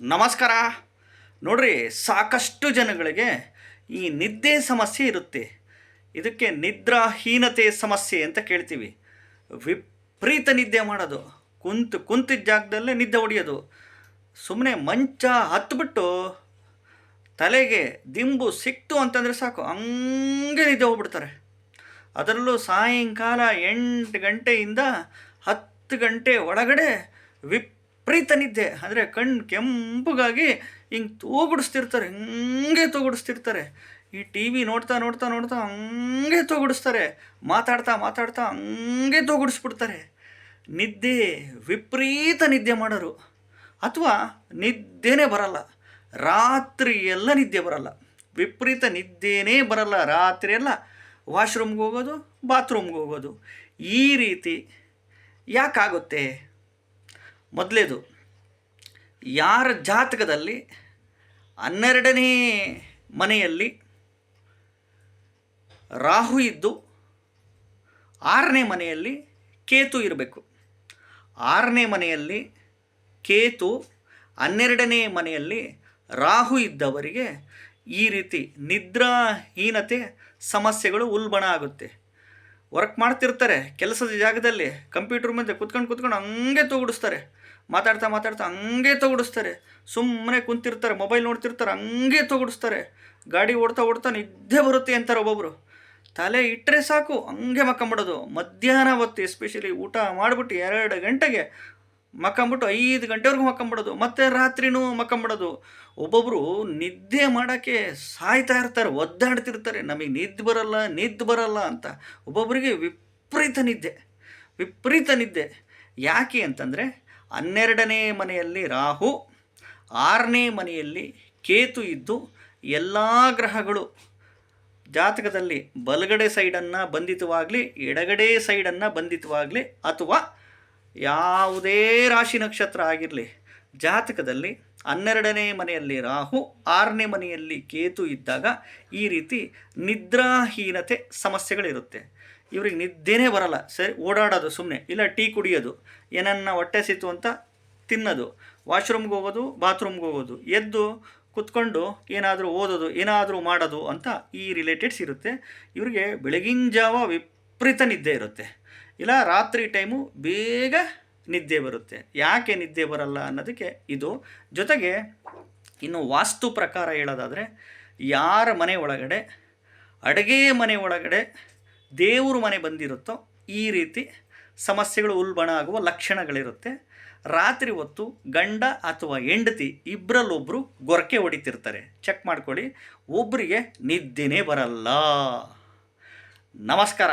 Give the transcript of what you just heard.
ನಮಸ್ಕಾರ. ನೋಡ್ರಿ, ಸಾಕಷ್ಟು ಜನಗಳಿಗೆ ಈ ನಿದ್ದೆ ಸಮಸ್ಯೆ ಇರುತ್ತೆ. ಇದಕ್ಕೆ ನಿದ್ರಾಹೀನತೆ ಸಮಸ್ಯೆ ಅಂತ ಕೇಳ್ತೀವಿ. ವಿಪರೀತ ನಿದ್ದೆ ಮಾಡೋದು. ಕುಂತು ಕುಂತಿದ್ದ ಜಾಗದಲ್ಲೇ ನಿದ್ದೆ ಹೊಡೆಯೋದು. ಸುಮ್ಮನೆ ಮಂಚ ಹತ್ಬಿಟ್ಟು ತಲೆಗೆ ದಿಂಬು ಸಿಕ್ತು ಅಂತಂದರೆ ಸಾಕು. ಹಂಗೆ ನಿದ್ದೆ ಹೋಗ್ಬಿಡ್ತಾರೆ. ಅದರಲ್ಲೂ ಸಾಯಂಕಾಲ ಎಂಟು ಗಂಟೆಯಿಂದ ಹತ್ತು ಗಂಟೆ ಒಳಗಡೆ ವಿಪರೀತ ನಿದ್ದೆ ಅಂದರೆ ಕಣ್ಣು ಕೆಂಪಗಾಗಿ ಹಿಂಗೆ ತೋಗುಡಿಸ್ತಿರ್ತಾರೆ ಹಿಂಗೆ ತೋಗುಡಿಸ್ತಿರ್ತಾರೆ. ಈ ಟಿ ವಿ ನೋಡ್ತಾ ನೋಡ್ತಾ ನೋಡ್ತಾ ಹಂಗೆ ತೋಗುಡಿಸ್ತಾರೆ. ಮಾತಾಡ್ತಾ ಮಾತಾಡ್ತಾ ಹಂಗೆ ತೋಗುಡಿಸ್ಬಿಡ್ತಾರೆ. ನಿದ್ದೆ, ವಿಪರೀತ ನಿದ್ದೆ ಮಾಡೋರು. ಅಥವಾ ನಿದ್ದೆನೇ ಬರಲ್ಲ. ರಾತ್ರಿ ಎಲ್ಲ ನಿದ್ದೆ ಬರಲ್ಲ. ವಿಪರೀತ ನಿದ್ದೆನೇ ಬರಲ್ಲ. ರಾತ್ರಿ ಎಲ್ಲ ವಾಶ್ರೂಮ್ಗೆ ಹೋಗೋದು, ಬಾತ್ರೂಮ್ಗೆ ಹೋಗೋದು. ಈ ರೀತಿ ಯಾಕಾಗುತ್ತೆ? ಮೊದಲೇದು, ಯಾರ ಜಾತಕದಲ್ಲಿ ಹನ್ನೆರಡನೇ ಮನೆಯಲ್ಲಿ ರಾಹು ಇದ್ದು ಆರನೇ ಮನೆಯಲ್ಲಿ ಕೇತು ಇರಬೇಕು. ಆರನೇ ಮನೆಯಲ್ಲಿ ಕೇತು, ಹನ್ನೆರಡನೇ ಮನೆಯಲ್ಲಿ ರಾಹು ಇದ್ದವರಿಗೆ ಈ ರೀತಿ ನಿದ್ರಾಹೀನತೆ ಸಮಸ್ಯೆಗಳು ಉಲ್ಬಣ ಆಗುತ್ತೆ. ವರ್ಕ್ ಮಾಡ್ತಿರ್ತಾರೆ ಕೆಲಸದ ಜಾಗದಲ್ಲಿ, ಕಂಪ್ಯೂಟರ್ ಮುಂದೆ ಕುತ್ಕೊಂಡು ಕುತ್ಕೊಂಡು ಹಂಗೆ ತೋಗುಡಿಸ್ತಾರೆ. ಮಾತಾಡ್ತಾ ಮಾತಾಡ್ತಾ ಹಂಗೆ ತೊಗಡಿಸ್ತಾರೆ. ಸುಮ್ಮನೆ ಕುಂತಿರ್ತಾರೆ ಮೊಬೈಲ್ ನೋಡ್ತಿರ್ತಾರೆ, ಹಂಗೆ ತೊಗಡಿಸ್ತಾರೆ. ಗಾಡಿ ಓಡ್ತಾ ಓಡ್ತಾ ನಿದ್ದೆ ಬರುತ್ತೆ ಅಂತಾರೆ ಒಬ್ಬೊಬ್ಬರು ತಲೆ ಇಟ್ಟರೆ ಸಾಕು, ಹಂಗೆ ಮಕ್ಕಂಬಿಡೋದು ಮಧ್ಯಾಹ್ನ ಹೊತ್ತು ಎಸ್ಪೆಷಲಿ ಊಟ ಮಾಡಿಬಿಟ್ಟು ಎರಡು ಗಂಟೆಗೆ ಮಕ್ಕಂಬಿಟ್ಟು ಐದು ಗಂಟೆವರೆಗೂ ಮಕ್ಕಂಬಿಡೋದು ಮತ್ತೆ ರಾತ್ರಿನೂ ಮಕ್ಕಂಬಿಡೋದು ಒಬ್ಬೊಬ್ಬರು ನಿದ್ದೆ ಮಾಡೋಕ್ಕೆ ಸಾಯ್ತಾ ಇರ್ತಾರೆ, ಒದ್ದಾಡ್ತಿರ್ತಾರೆ. ನಮಗೆ ನಿದ್ದೆ ಬರಲ್ಲ ನಿದ್ದೆ ಬರಲ್ಲ ಅಂತ. ಒಬ್ಬೊಬ್ಬರಿಗೆ ವಿಪರೀತ ನಿದ್ದೆ. ವಿಪರೀತ ನಿದ್ದೆ. ಯಾಕೆ ಅಂತಂದರೆ ಹನ್ನೆರಡನೇ ಮನೆಯಲ್ಲಿ ರಾಹು, ಆರನೇ ಮನೆಯಲ್ಲಿ ಕೇತು ಇದ್ದು ಎಲ್ಲ ಗ್ರಹಗಳು ಜಾತಕದಲ್ಲಿ ಬಲಗಡೆ ಸೈಡನ್ನು ಬಂಧಿತವಾಗಲಿ, ಎಡಗಡೆ ಸೈಡನ್ನು ಬಂಧಿತವಾಗಲಿ ಅಥವಾ ಯಾವುದೇ ರಾಶಿ ನಕ್ಷತ್ರ ಆಗಿರಲಿ, ಜಾತಕದಲ್ಲಿ ಹನ್ನೆರಡನೇ ಮನೆಯಲ್ಲಿ ರಾಹು, ಆರನೇ ಮನೆಯಲ್ಲಿ ಕೇತು ಇದ್ದಾಗ ಈ ರೀತಿ ನಿದ್ರಾಹೀನತೆ ಸಮಸ್ಯೆಗಳಿರುತ್ತೆ. ಇವ್ರಿಗೆ ನಿದ್ದೆನೇ ಬರಲ್ಲ. ಸರಿ, ಓಡಾಡೋದು ಸುಮ್ಮನೆ ಇಲ್ಲ ಟೀ ಕುಡಿಯೋದು, ಏನನ್ನ ಹೊಟ್ಟೆ ಸಿತ್ತು ಅಂತ ತಿನ್ನೋದು, ವಾಶ್ರೂಮ್ಗೆ ಹೋಗೋದು, ಬಾತ್ರೂಮ್ಗೆ ಹೋಗೋದು, ಎದ್ದು ಕುತ್ಕೊಂಡು ಏನಾದರೂ ಓದೋದು, ಏನಾದರೂ ಮಾಡೋದು ಅಂತ ಈ ರಿಲೇಟೆಡ್ಸ್ ಇರುತ್ತೆ. ಇವರಿಗೆ ಬೆಳಗಿನ ಜಾವ ವಿಪರೀತ ನಿದ್ದೆ ಇರುತ್ತೆ. ಇಲ್ಲ, ರಾತ್ರಿ ಟೈಮು ಬೇಗ ನಿದ್ದೆ ಬರುತ್ತೆ. ಯಾಕೆ ನಿದ್ದೆ ಬರಲ್ಲ ಅನ್ನೋದಕ್ಕೆ ಇದು. ಜೊತೆಗೆ ಇನ್ನು ವಾಸ್ತು ಪ್ರಕಾರ ಹೇಳೋದಾದರೆ, ಯಾರ ಮನೆ ಒಳಗಡೆ, ಅಡುಗೆ ಮನೆ ಒಳಗಡೆ ದೇವ್ರ ಮನೆ ಬಂದಿರುತ್ತೋ ಈ ರೀತಿ ಸಮಸ್ಯೆಗಳು ಉಲ್ಬಣ ಆಗುವ ಲಕ್ಷಣಗಳಿರುತ್ತೆ. ರಾತ್ರಿ ಹೊತ್ತು ಗಂಡ ಅಥವಾ ಹೆಂಡತಿ ಇಬ್ಬರಲ್ಲೊಬ್ಬರು ಗೊರಕೆ ಹೊಡಿತಿರ್ತಾರೆ. ಚೆಕ್ ಮಾಡ್ಕೊಳ್ಳಿ. ಒಬ್ಬರಿಗೆ ನಿದ್ದೆನೇ ಬರಲ್ಲ. ನಮಸ್ಕಾರ.